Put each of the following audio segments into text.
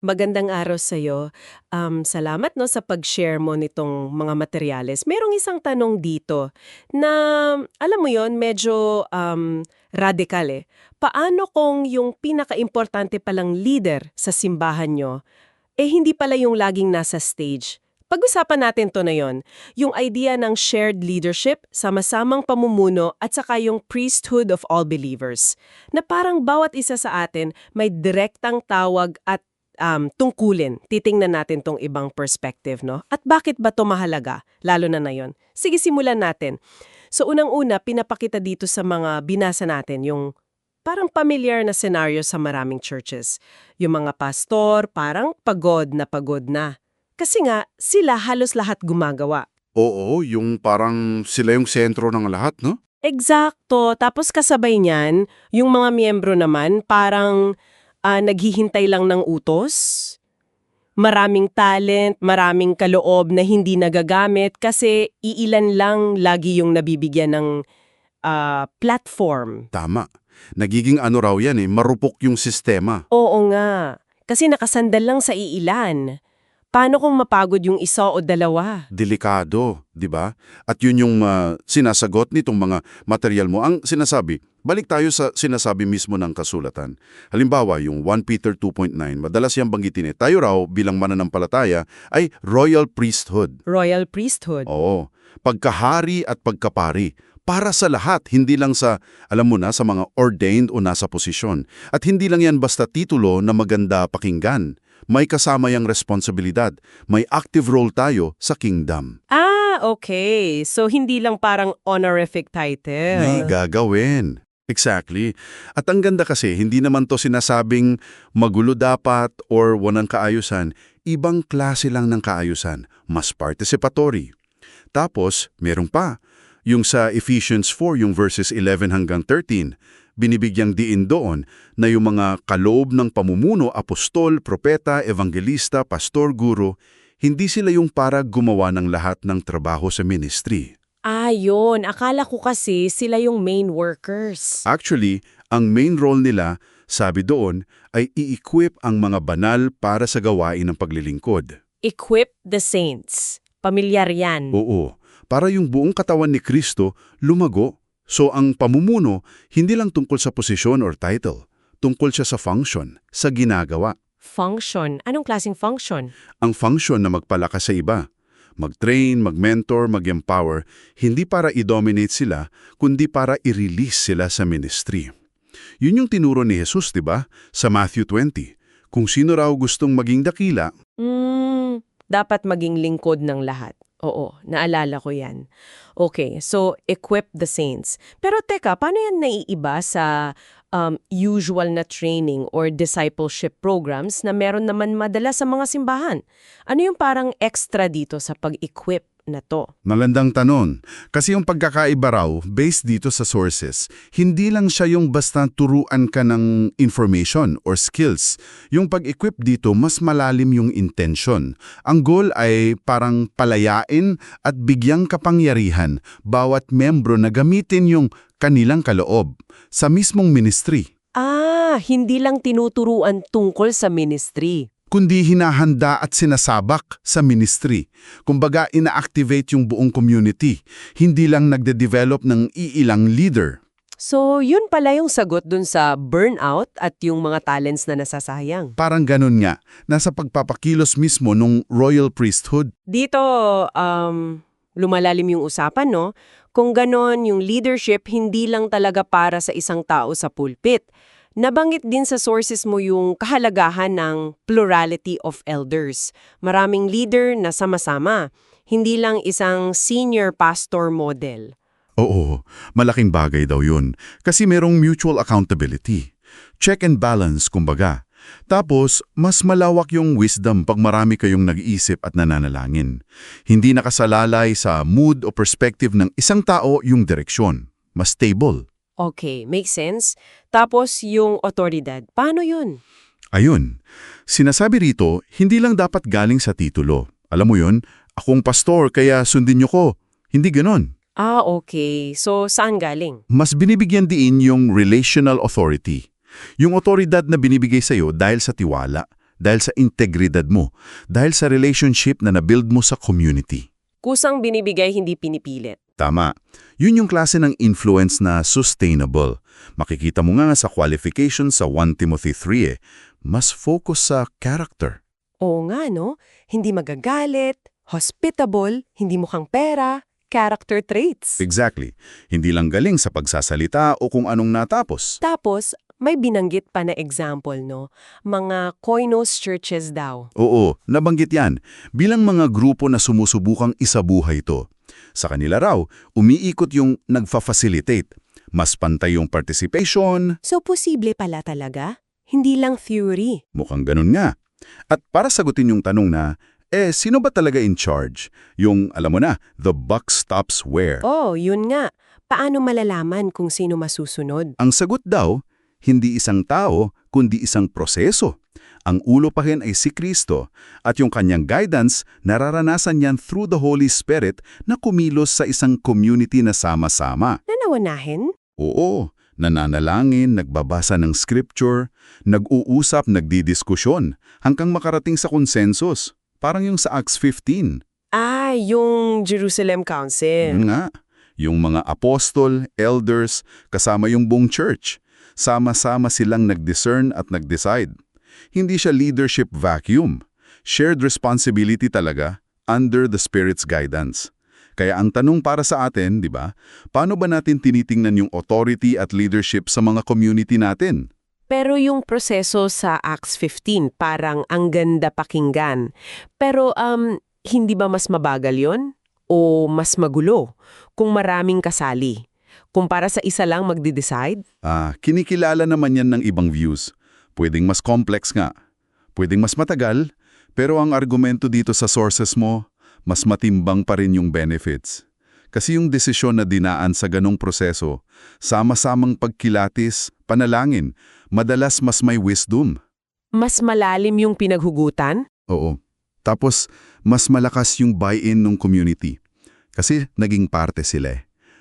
Magandang araw sa iyo. Um, salamat no sa pag-share mo nitong mga materyales. Merong isang tanong dito na alam mo 'yon, medyo um, radikal eh. Paano kung yung pinaka-importante palang leader sa simbahan nyo eh hindi pala yung laging nasa stage? Pag-usapan natin to na yon, yung idea ng shared leadership, sama-samang pamumuno at saka yung priesthood of all believers. Na parang bawat isa sa atin may direktang tawag at um, tungkulin. Titingnan natin tong ibang perspective, no? At bakit ba to mahalaga, lalo na na yon? Sige, simulan natin. So unang-una, pinapakita dito sa mga binasa natin yung parang familiar na scenario sa maraming churches. Yung mga pastor, parang pagod na pagod na. Kasi nga, sila halos lahat gumagawa. Oo, yung parang sila yung sentro ng lahat, no? Eksakto. Tapos kasabay niyan, yung mga miyembro naman parang ah, naghihintay lang ng utos. Maraming talent, maraming kaloob na hindi nagagamit kasi iilan lang lagi yung nabibigyan ng ah, platform. Tama. Nagiging ano raw yan eh, marupok yung sistema. Oo nga. Kasi nakasandal lang sa iilan. Paano kung mapagod yung isa o dalawa? Delikado, di ba? At yun yung ah, sinasagot nitong mga material mo. Ang sinasabi, balik tayo sa sinasabi mismo ng kasulatan. Halimbawa, yung 1 Peter 2.9, madalas yung banggitin eh, tayo raw bilang mananampalataya ay royal priesthood. Royal priesthood. Oo, pagkahari at pagkapari. Para sa lahat, hindi lang sa, alam mo na, sa mga ordained o nasa posisyon. At hindi lang yan basta titulo na maganda pakinggan. May kasama yung responsibilidad. May active role tayo sa kingdom. Ah, okay. So hindi lang parang honorific title. May gagawin. Exactly. At ang ganda kasi, hindi naman to sinasabing magulo dapat or walang kaayusan. Ibang klase lang ng kaayusan. Mas participatory. Tapos, meron pa. Yung sa Ephesians 4, yung verses 11 hanggang 13, binibigyang diin doon na yung mga kaloob ng pamumuno, apostol, propeta, evangelista, pastor, guro, hindi sila yung para gumawa ng lahat ng trabaho sa ministry. Ah, yun. Akala ko kasi sila yung main workers. Actually, ang main role nila, sabi doon, ay i-equip ang mga banal para sa gawain ng paglilingkod. Equip the saints. Pamilyar yan. Oo, para yung buong katawan ni Kristo lumago. So ang pamumuno, hindi lang tungkol sa posisyon or title. Tungkol siya sa function, sa ginagawa. Function. Anong klaseng function? Ang function na magpalakas sa iba. Mag-train, mag-mentor, mag-empower, hindi para i-dominate sila, kundi para i-release sila sa ministry. Yun yung tinuro ni Jesus, di ba? Sa Matthew 20. Kung sino raw gustong maging dakila, Hmm, dapat maging lingkod ng lahat. Oo, naalala ko yan. Okay, so equip the saints. Pero teka, paano yan naiiba sa um, usual na training or discipleship programs na meron naman madala sa mga simbahan? Ano yung parang extra dito sa pag-equip na to? Malandang tanong. Kasi yung pagkakaiba raw, based dito sa sources, hindi lang siya yung basta turuan ka ng information or skills. Yung pag-equip dito, mas malalim yung intention. Ang goal ay parang palayain at bigyang kapangyarihan bawat membro na gamitin yung kanilang kaloob sa mismong ministry. Ah, hindi lang tinuturuan tungkol sa ministry. Kundi hinahanda at sinasabak sa ministry. Kumbaga, ina-activate yung buong community, hindi lang nagde-develop ng iilang leader. So, yun pala yung sagot dun sa burnout at yung mga talents na nasasayang. Parang ganun nga, nasa pagpapakilos mismo nung royal priesthood. Dito, um, lumalalim yung usapan, no? Kung ganon, yung leadership hindi lang talaga para sa isang tao sa pulpit. Nabanggit din sa sources mo yung kahalagahan ng plurality of elders. Maraming leader na sama-sama, hindi lang isang senior pastor model. Oo, malaking bagay daw yun. Kasi merong mutual accountability. Check and balance, kumbaga. Tapos, mas malawak yung wisdom pag marami kayong nag-iisip at nananalangin. Hindi nakasalalay sa mood o perspective ng isang tao yung direksyon. Mas stable. Okay, makes sense. Tapos yung otoridad, paano yun? Ayun, sinasabi rito, hindi lang dapat galing sa titulo. Alam mo yun, akong pastor kaya sundin niyo ko. Hindi ganon. Ah, okay. So, saan galing? Mas binibigyan din yung relational authority. Yung otoridad na binibigay sa'yo dahil sa tiwala, dahil sa integridad mo, dahil sa relationship na nabuild mo sa community. Kusang binibigay, hindi pinipilit. Tama. Yun yung klase ng influence na sustainable. Makikita mo nga sa qualification sa 1 Timothy 3 eh. Mas focus sa character. Oo nga, no? Hindi magagalit, hospitable, hindi mukhang pera, character traits. Exactly. Hindi lang galing sa pagsasalita o kung anong natapos. Tapos, may binanggit pa na example, no? Mga koinos churches daw. Oo, nabanggit yan. Bilang mga grupo na sumusubukang isabuhay ito. Sa kanila raw, umiikot yung nagfa-facilitate. Mas pantay yung participation, So, posible pala talaga? Hindi lang theory. mukhang ganun nga. At para sagutin yung tanong na, eh, sino ba talaga in charge? Yung, alam mo na, the buck stops where? Oh, yun nga. Paano malalaman kung sino masusunod? Ang sagot daw, hindi isang tao, kundi isang proseso. Ang ulo pa rin ay si Kristo at yung kanyang guidance nararanasan niyan through the Holy Spirit na kumilos sa isang community na sama-sama. Nanawanahin? Oo, nananalangin, nagbabasa ng scripture, nag-uusap, nagdidiskusyon, hanggang makarating sa konsensus. Parang yung sa Acts 15. Ah, yung Jerusalem Council. Nga, yung mga apostol, elders, kasama yung buong church. Sama-sama silang nag-discern at nag-decide. Hindi siya leadership vacuum. Shared responsibility talaga under the Spirit's guidance. Kaya ang tanong para sa atin, di ba, paano ba natin tinitingnan yung authority at leadership sa mga community natin? Pero yung proseso sa Acts 15 parang ang ganda pakinggan. Pero um, hindi ba mas mabagal yon O mas magulo kung maraming kasali? Kumpara sa isa lang magde-decide? Ah, kinikilala naman yan ng ibang views. Pwedeng mas complex nga. Pwedeng mas matagal, pero ang argumento dito sa sources mo, mas matimbang pa rin yung benefits. Kasi yung desisyon na dinaan sa ganong proseso, sama-samang pagkilatis, panalangin, madalas mas may wisdom. Mas malalim yung pinaghugutan? Oo. Tapos, mas malakas yung buy-in ng community. Kasi naging parte sila eh.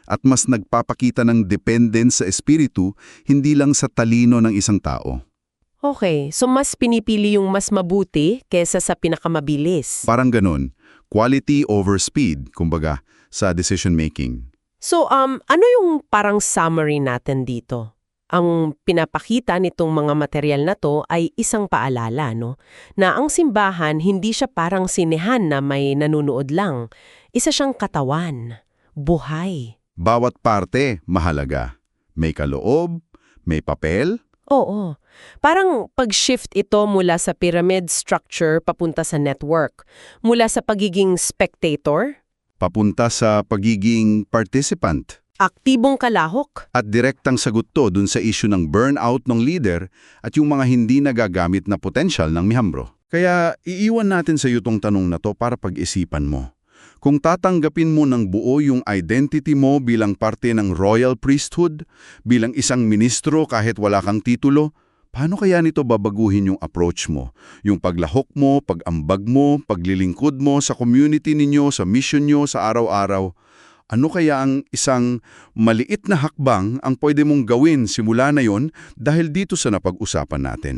At mas nagpapakita ng dependence sa espiritu, hindi lang sa talino ng isang tao. Okay, so mas pinipili yung mas mabuti kesa sa pinakamabilis. Parang ganun, quality over speed, kumbaga, sa decision making. So, um, ano yung parang summary natin dito? Ang pinapakita nitong mga material na to ay isang paalala, no? Na ang simbahan hindi siya parang sinehan na may nanunood lang. Isa siyang katawan, buhay. Bawat parte, mahalaga. May kaloob, may papel, Oo. Parang pag-shift ito mula sa pyramid structure papunta sa network. Mula sa pagiging spectator, papunta sa pagiging participant. aktibong kalahok, At direktang sagot to dun sa issue ng burnout ng leader at yung mga hindi nagagamit na potential ng miyembro. Kaya iiwan natin sa iyo tong tanong na to para pag-isipan mo. Kung tatanggapin mo ng buo yung identity mo bilang parte ng royal priesthood, bilang isang ministro kahit wala kang titulo, paano kaya nito babaguhin yung approach mo? Yung paglahok mo, pag-ambag mo, paglilingkod mo sa community ninyo, sa mission nyo, sa araw-araw? Ano kaya ang isang maliit na hakbang ang pwede mong gawin simula na yon dahil dito sa napag-usapan natin?